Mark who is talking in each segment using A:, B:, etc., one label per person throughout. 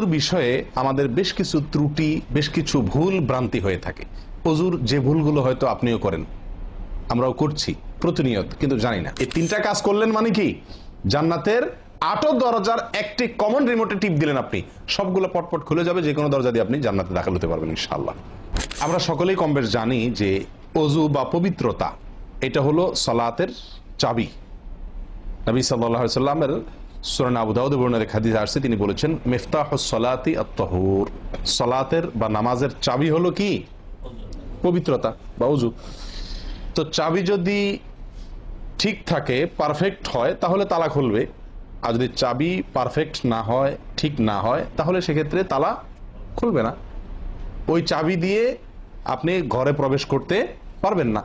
A: অজুর বিষয়ে আমাদের বেশ কিছু ত্রুটি, বেশ কিছু ভুল ভ্রান্তি হয়ে থাকে। অজুর যে ভুলগুলো হয়তো আপনিও করেন, আমরাও করছি, প্রতিনিয়ত, কিন্তু জানি না। এই তিনটা কাজ করলেন মানে কি? জান্নাতের আটক দরজার একটি কমন রিমোটে টিপ দিলেন আপনি। সবগুলো পটপট খুলে যাবে যে কোনো দরজা দিয়ে আপনি জান্নাতে দাখিল হতে পারবেন, ইনশাআল্লাহ। আমরা সকলেই কম বেশ জানি যে অজু বা পবিত্রতা, এটা হলো সলাতের চাবি। নবী সাল্লাহ সাল্লামের সুরান আবু দাউদ বর্ণের হাদিস আসছে, তিনি বলেছেন, মিফতাহ সলাতি আত্মহুর সলাতের বা নামাজের চাবি হলো কি? পবিত্রতা বা অজু তো চাবি যদি ঠিক থাকে পারফেক্ট হয়, তাহলে তালা খুলবে আর যদি চাবি পারফেক্ট না হয়, ঠিক না হয়, তাহলে সেক্ষেত্রে তালা খুলবে না। ওই চাবি দিয়ে আপনি ঘরে প্রবেশ করতে পারবেন না।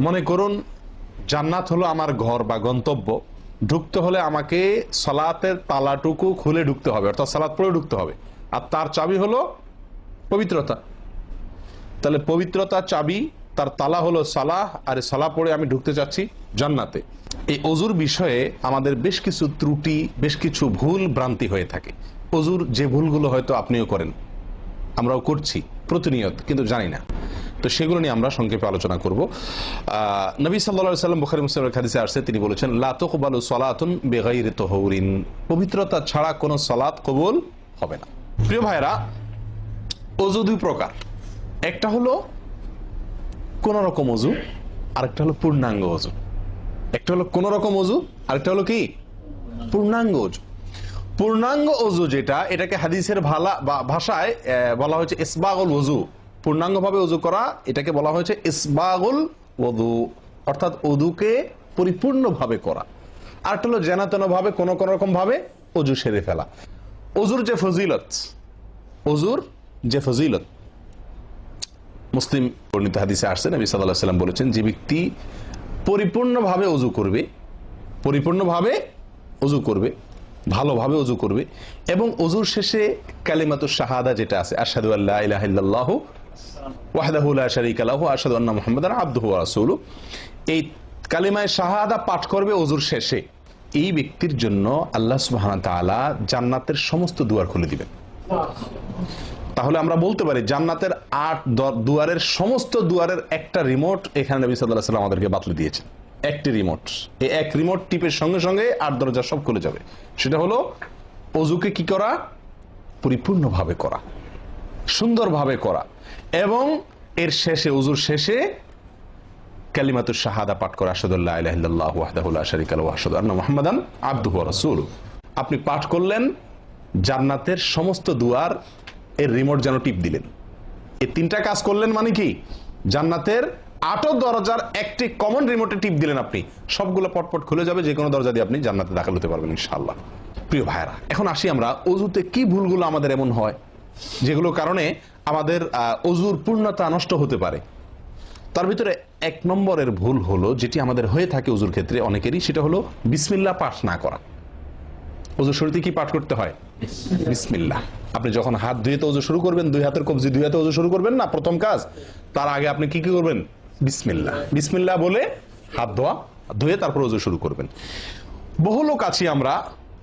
A: মনে করুন, জান্নাত হলো আমার ঘর বা গন্তব্য। ঢুকতে হলে আমাকে সালাতের তালাটুকু খুলে ঢুকতে হবে, অর্থাৎ সালাত পড়ে ঢুকতে হবে। আর তার চাবি হলো পবিত্রতা। তাহলে পবিত্রতা চাবি, তার তালা হলো সালাহ, আর সালা পড়ে আমি ঢুকতে চাচ্ছি জান্নাতে। এই অজুর বিষয়ে আমাদের বেশ কিছু ত্রুটি, বেশ কিছু ভুল ভ্রান্তি হয়ে থাকে। অজুর যে ভুলগুলো হয়তো আপনিও করেন, আমরাও করছি প্রতিনিয়ত, কিন্তু জানি না। তো সেগুলো নিয়ে আমরা সংক্ষেপে আলোচনা করব। নবী সাল্লা সাল্লাম বুখারি মুসলিমের খাদিসে আসছে, তিনি বলেছেন লাতকবালু সলাতুন বেগাইরে তহরিন। পবিত্রতা ছাড়া কোনো সলাৎ কবুল হবে না। প্রিয় ভাইরা অজু দুই প্রকার। একটা হলো কোন রকম অজু আরেকটা হলো পূর্ণাঙ্গ অজু একটা হলো কোন রকম অজু আরেকটা হলো কি? পূর্ণাঙ্গ অজু পূর্ণাঙ্গ অজু যেটা, এটাকে হাদিসের ভালা ভাষায় বলা হয়েছে ইসবাগুল ওজু পূর্ণাঙ্গ ভাবে অজু করা, এটাকে বলা হয়েছে ইসবাগুল ওদু অর্থাৎ অদুকে পরিপূর্ণভাবে করা। আর একটা হলো জেনাতেন ভাবে কোন কোন রকম ভাবে অজু সেরে ফেলা। অজুর যে ফজিলত অজুর যে ফজিলত। মুসলিম বর্ণিত হাদিসে আসছে, নবী সাল্লাহ সাল্লাম বলেছেন, যে ব্যক্তি পরিপূর্ণভাবে অজু করবে, পরিপূর্ণভাবে অজু করবে, ভালোভাবে অজু করবে, এবং অজুর শেষে কালিমাতুর শাহাদা যেটা আছে আসাদু আল্লাহ ইলাহ এই শাহাদা পাঠ করবে শেষে। এই ব্যক্তির জন্য আল্লাহ জান্নাতের সমস্ত দুয়ার খুলে দিবেন। তাহলে আমরা বলতে পারি, জান্নাতের আট দুয়ারের সমস্ত দুয়ারের একটা রিমোট এখানে নবী সাল্লাহ সাল্লাম আমাদেরকে বাতলে দিয়েছেন। একটি রিমোট এই এক রিমোট টিপের সঙ্গে সঙ্গে আট দরজা সব খুলে যাবে। সেটা হলো অজুকে কি করা? পরিপূর্ণভাবে করা। সুন্দরভাবে করা। এবং এর শেষে অজুর শেষে কালিমাতুর শাহাদা পাঠ করা আসাদুল্লাহ মুহাম্মাদান আব্দুহু ওয়া আপনি পাঠ করলেন, জান্নাতের সমস্ত দুয়ার এর রিমোট যেন টিপ দিলেন। এই তিনটা কাজ করলেন মানে কি? জান্নাতের আটো দরজার একটি কমন রিমোটে টিপ দিলেন আপনি। সবগুলো পটপট খুলে যাবে যে কোনো দরজা দিয়ে আপনি জান্নাতে দাখিল হতে পারবেন ইনশাল্লাহ প্রিয় ভাইরা এখন আসি আমরা অজুতে কি ভুলগুলো আমাদের এমন হয়? যেগুলো কারণে আমাদের অজুর পূর্ণতা নষ্ট হতে পারে। তার ভিতরে এক নম্বরের ভুল হলো, যেটি আমাদের হয়ে থাকে অজুর ক্ষেত্রে অনেকেরই, সেটা হলো বিসমিল্লা পাঠ না করা। অজুর শুরুতে কি পাঠ করতে হয়? বিসমিল্লাহ আপনি যখন হাত ধুয়ে তো শুরু করবেন, দুই হাতের কবজি দুই হাতে শুরু করবেন না, প্রথম কাজ, তার আগে আপনি কি কি করবেন? বিসমিল্লাহ বিসমিল্লাহ বলে হাত ধোয়া, ধুয়ে তারপর অজু শুরু করবেন। বহু লোক আছি আমরা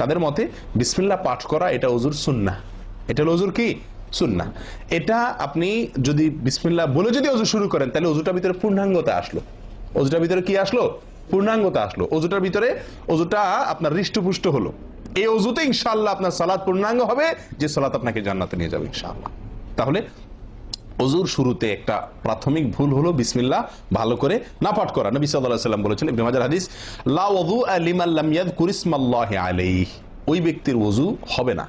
A: তাদের মতে বিসমিল্লা পাঠ করা এটা অজুর সুন্না এটা হলো অজুর কি? সুন্না এটা আপনি যদি বিসমিল্লা বলে যদি অজু শুরু করেন, তাহলে অজুটার ভিতরে পূর্ণাঙ্গতা আসলো। অজুটার ভিতরে কি আসলো? পূর্ণাঙ্গতা আসলো। অজুটার ভিতরে অজুটা আপনার হৃষ্টপুষ্ট হলো। এই অজুতে ইনশাল্লাহ আপনার সালাদ পূর্ণাঙ্গ হবে, যে সালাদ আপনাকে জান্নাতে নিয়ে যাবে ইনশাল্লাহ তাহলে অজুর শুরুতে একটা প্রাথমিক ভুল হলো, বিসমিল্লাহ, ভালো করে না পাঠ করা। নবী সাল্লাল্লাহু সাল্লাম বলেছেন, ইবনে মাজাহ হাদিস, লা ওযু লিমান লাম ইয়াযকুর ইসমাল্লাহি আলাইহি। ওই ব্যক্তির ওযু হবে না।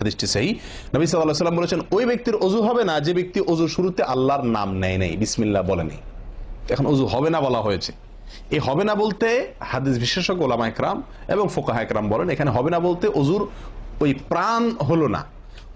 A: হাদিসটি সেই নবী আলাইহি সাল্লাম বলেছেন, ওই ব্যক্তির ওযু হবে না, যে ব্যক্তি ওযুর শুরুতে আল্লাহর নাম নেয় নাই। বিসমিল্লাহ বলে নেই। এখন অজু হবে না বলা হয়েছে। এই হবে না বলতে হাদিস বিশেষজ্ঞ ওলামা একরাম এবং ফোকাহা একরাম বলেন, এখানে হবে না বলতে অজুর ওই প্রাণ হলো না।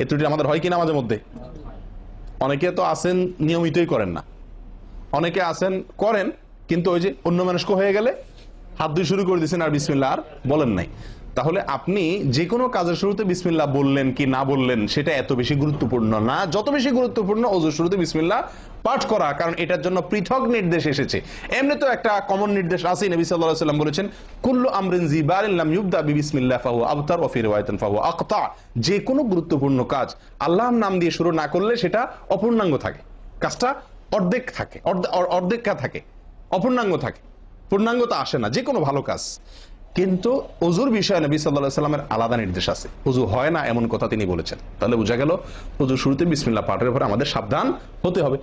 A: এই ত্রুটি আমাদের হয় কিনা মাঝে মধ্যে অনেকে তো আসেন নিয়মিতই করেন না। অনেকে আসেন, করেন, কিন্তু ওই যে অন্য মানুষকে হয়ে গেলে হাত দিয়ে শুরু করে দিয়েছেন আর বিসমিল্লা আর বলেন নাই। তাহলে আপনি যে কোনো কাজের শুরুতে বিসমিল্লা বললেন কি না বললেন, সেটা এত বেশি গুরুত্বপূর্ণ না। যত বেশি গুরুত্বপূর্ণ ওজুর শুরুতে বিসমিল্লা পাঠ করা, কারণ এটার জন্য পৃথক নির্দেশ এসেছে। এমনি তো একটা কমন নির্দেশ আছে নবী আলাইহি সাল্লাম বলেছেন, কুল্লু আমরিন জিবারিন লাম ইউবদা বিবিসমিল্লাহ ফাহু আবতার ওয়া ফি রিওয়ায়াতিন ফাহু আকতা যে কোনো গুরুত্বপূর্ণ কাজ আল্লাহর নাম দিয়ে শুরু না করলে সেটা অপূর্ণাঙ্গ থাকে। কাজটা অর্ধেক থাকে, অর্ধে- অর- থাকে, অপূর্ণাঙ্গ থাকে। পূর্ণাঙ্গতা আসে না যে কোনো ভালো কাজ। কিন্তু অজুর বিষয়ে নবী সাল্লাহ সাল্লামের আলাদা নির্দেশ আছে। অজু হয় না এমন কথা তিনি বলেছেন। তাহলে বোঝা গেল অজু শুরুতে বিসমিল্লা পাঠের উপরে আমাদের সাবধান হতে হবে।